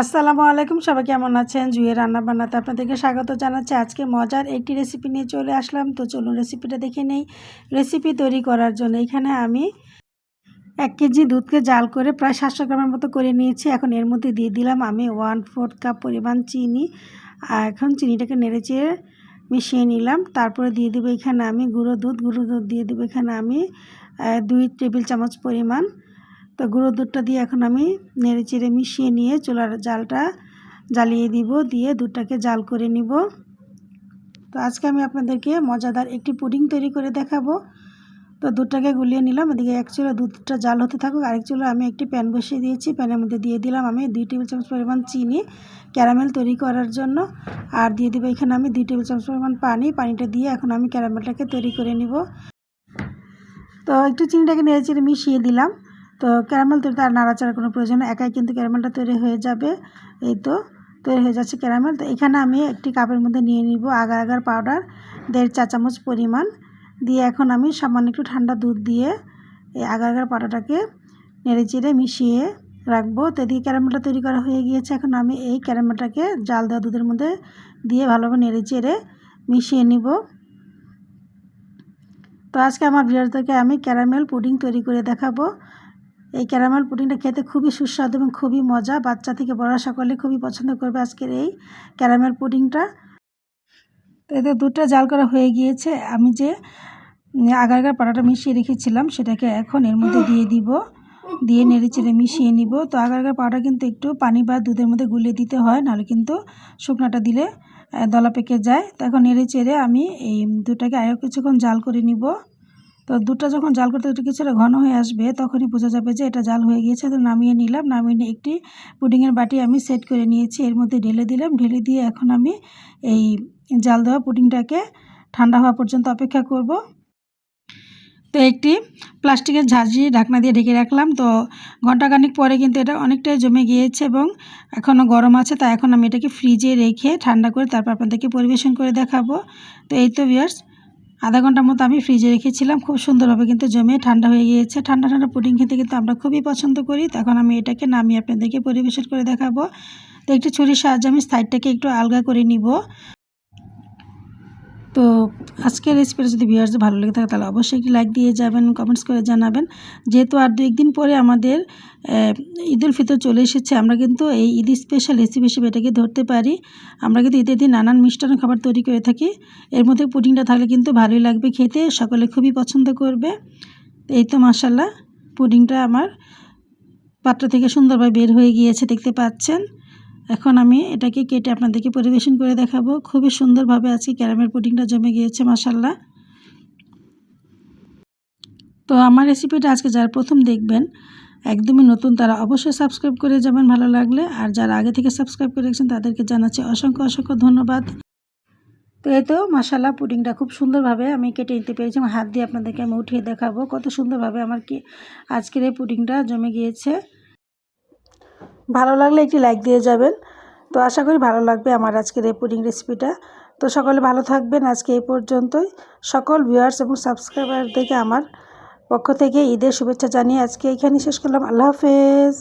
আসসালামু আলাইকুম, সবাই কেমন আছেন? জুয়ে রান্না বান্নাতে আপনাদেরকে স্বাগত জানাচ্ছি। আজকে মজার একটি রেসিপি নিয়ে চলে আসলাম। তো চলুন রেসিপিটা দেখে নেই। রেসিপি তৈরি করার জন্য এখানে আমি এক কেজি দুধকে জাল করে প্রায় সাতশো গ্রামের মতো করে নিয়েছি। এখন এর মধ্যে দিয়ে দিলাম আমি ওয়ান ফোর্থ কাপ পরিমাণ চিনি। এখন চিনিটাকে নেড়ে চেড়ে মিশিয়ে নিলাম। তারপরে দিয়ে দেবো এখানে আমি গুঁড়ো দুধ। গুঁড়ো দুধ দিয়ে দেবো এখানে আমি দুই টেবিল চামচ পরিমাণ তো গুঁড়ো দুধটা দিয়ে এখন আমি নেড়ে চেড়ে মিশিয়ে নিয়ে চুলার জালটা জ্বালিয়ে দিব, দিয়ে দুধটাকে জাল করে নিব। তো আজকে আমি আপনাদেরকে মজাদার একটি পুডিং তৈরি করে দেখাবো। তো দুধটাকে গুলিয়ে নিলাম, এদিকে এক চুলো দুধটা জাল হতে থাকুক, আরেক চুলো আমি একটি প্যান বসিয়ে দিয়েছি, প্যানের মধ্যে দিয়ে দিলাম আমি দুই টেবিল চামচ পরিমাণ চিনি ক্যারামেল তৈরি করার জন্য, আর দিয়ে দেবো এখানে আমি দুই টেবিল চামচ পরিমাণ পানি, পানিটা দিয়ে এখন আমি ক্যারামেলটাকে তৈরি করে নিব। তো একটু চিনিটাকে নেড়ে চেড়ে মিশিয়ে দিলাম। তো ক্যারামেল তৈরি আর নাড়াচাড়ার কোনো প্রয়োজন একাই কিন্তু ক্যারামেলটা তৈরি হয়ে যাবে। এই তো, তৈরি হয়ে যাচ্ছে ক্যারামেল। তো এখানে আমি একটি কাপের মধ্যে নিয়ে নিব আগার আগার পাউডার, দেড় চা চামচ পরিমাণ। দিয়ে এখন আমি সামান্য একটু ঠান্ডা দুধ দিয়ে এই আগার আগার পাউডারটাকে নেড়ে চেড়ে মিশিয়ে রাখব। তো এদিকে ক্যারামেলটা তৈরি করা হয়ে গিয়েছে। এখন আমি এই ক্যারামেলটাকে জাল দেওয়া দুধের মধ্যে দিয়ে ভালোভাবে নেড়ে চেড়ে মিশিয়ে নিব। তো আজকে আমার বিয়ারদেরকে আমি ক্যারামেল পুডিং তৈরি করে দেখাবো। এই ক্যারামেল পুডিংটা খেতে খুবই সুস্বাদু এবং খুবই মজা। বাচ্চা থেকে বড় সকলে খুবই পছন্দ করবে আজকের এই ক্যারামেল পুডিংটা। তো এতে দুধটা জাল করা হয়ে গিয়েছে। আমি যে আগার আগার পাটাটা মিশিয়ে রেখেছিলাম, সেটাকে এখন এর মধ্যে দিয়ে দিব। দিয়ে নেড়ে চেড়ে মিশিয়ে নিব। তো আগার আগার পাউডার কিন্তু একটু পানি বা দুধের মধ্যে গুলিয়ে দিতে হয়, নাহলে কিন্তু শুকনাটা দিলে দলা পেকে যায়। তো এখন নেড়ে চেড়ে আমি এই দুধটাকে আরও কিছুক্ষণ জাল করে নিব। তো দুধটা যখন জাল করতে একটু কিছুটা ঘন হয়ে আসবে, তখনই বোঝা যাবে যে এটা জাল হয়ে গিয়েছে। তো নামিয়ে নিলাম, নামিয়ে নিয়ে একটি পুডিংয়ের বাটি আমি সেট করে নিয়েছি। এর মধ্যে ঢেলে দিলাম, ঢেলে দিয়ে এখন আমি এই জাল দেওয়া পুডিংটাকে ঠান্ডা হওয়া পর্যন্ত অপেক্ষা করব। তো একটি প্লাস্টিকের ঝাঁঝি ঢাকনা দিয়ে ঢেকে রাখলাম। তো ঘন্টাখানিক পরে কিন্তু এটা অনেকটাই জমে গিয়েছে এবং এখনও গরম আছে, তাই এখন আমি এটাকে ফ্রিজে রেখে ঠান্ডা করে তারপর আপনাদেরকে পরিবেশন করে দেখাবো। তো এই তো ভিয়ার্স আধা ঘণ্টার মতো আমি ফ্রিজে রেখেছিলাম, খুব সুন্দরভাবে কিন্তু জমে ঠান্ডা হয়ে গিয়েছে। ঠান্ডা ঠান্ডা পুডিং খেতে কিন্তু আমরা খুবই পছন্দ করি। তখন আমি এটাকে নামিয়ে আপনাদেরকে পরিবেশন করে দেখাবো। তো একটি ছুরির সাহায্যে আমি সাইডটাকে একটু আলগা করে নিব। তো আজকের রেসিপিটা যদি ভিউয়ার্স ভালো লেগে থাকে, তাহলে অবশ্যই একটি লাইক দিয়ে যাবেন কমেন্টস করে জানাবেন। যেহেতু আর দু একদিন পরে আমাদের ঈদ উল ফিতর চলে এসেছে, আমরা কিন্তু এই ঈদ স্পেশাল রেসিপি হিসেবে এটাকে ধরতে পারি। আমরা কিন্তু ঈদের দিন নানান মিষ্টান্ন খাবার তৈরি করে থাকি। এর মধ্যে পুডিংটা থাকলে কিন্তু ভালোই লাগবে খেতে, সকলে খুবই পছন্দ করবে। এই তো মাসাল্লাহ পুডিংটা আমার পাত্র থেকে সুন্দরভাবে বের হয়ে গিয়েছে, দেখতে পাচ্ছেন। এখন আমি এটাকে কেটে আপনাদেরকে পরিবেশন করে দেখাবো। খুবই সুন্দরভাবে আজকে ক্যারামেল পুডিংটা জমে গিয়েছে মাসাল্লাহ তো আমার রেসিপিটা আজকে যারা প্রথম দেখবেন, একদমই নতুন, তারা অবশ্যই সাবস্ক্রাইব করে যাবেন ভালো লাগলে। আর যারা আগে থেকে সাবস্ক্রাইব করে রেখেছেন, তাদেরকে জানাচ্ছি অসংখ্য অসংখ্য ধন্যবাদ। তো এই তো মশালা পুডিংটা খুব সুন্দরভাবে আমি কেটে নিতে পেরেছি। আমার হাত দিয়ে আপনাদেরকে আমি উঠিয়ে দেখাবো কত সুন্দরভাবে আমার কি আজকের এই পুডিংটা জমে গিয়েছে। ভালো লাগলে একটি লাইক দিয়ে যাবেন। তো আশা করি ভালো লাগবে আমার আজকের এই পুডিং রেসিপিটা তো সকলে ভালো থাকবেন আজকে এই পর্যন্তই। সকল ভিউয়ার্স এবং সাবস্ক্রাইবারদেরকে আমার পক্ষ থেকে ঈদের শুভেচ্ছা জানিয়ে আজকে এখানে শেষ করলাম। আল্লাহ হাফেজ।